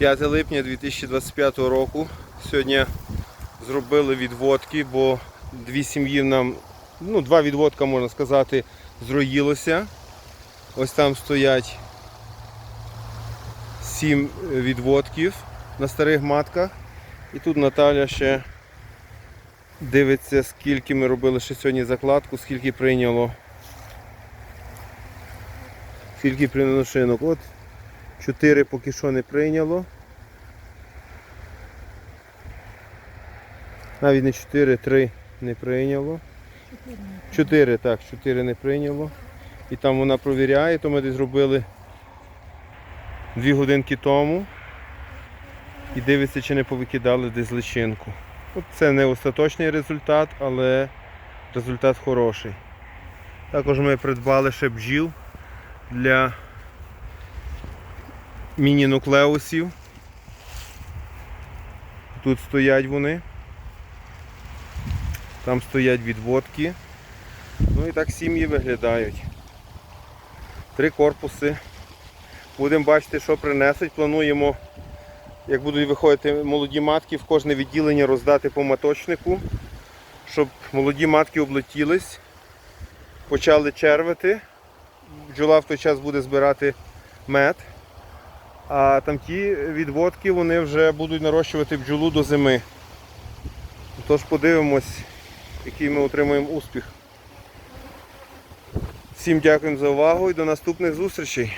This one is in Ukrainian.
5 липня 2025 року. Сьогодні зробили відводки, бо дві сім'ї нам, ну, два відводка, можна сказати, зроїлося. Ось там стоять сім відводків на старих матках. І тут Наталя ще дивиться, скільки ми робили ще сьогодні закладку, скільки прийняло. Скільки прийняло шинок. От 4 поки що не прийняло. Навіть не 4, 3 не прийняло. 4, так, 4 не прийняло. І там вона провіряє, то ми десь зробили 2 годинки тому. І дивиться, чи не повикидали десь личинку. От це не остаточний результат, але результат хороший. Також ми придбали ще бджіл для міні-нуклеусів. Тут стоять вони. Там стоять відводки. Ну і так сім'ї виглядають. Три корпуси. Будемо бачити, що принесуть. Плануємо, як будуть виходити молоді матки, в кожне відділення роздати по маточнику, щоб молоді матки облетілись, почали червити. Бджола в той час буде збирати мед. А там ті відводки вони вже будуть нарощувати бджолу до зими. Тож подивимось, який ми отримаємо успіх. Всім дякуємо за увагу і до наступних зустрічей.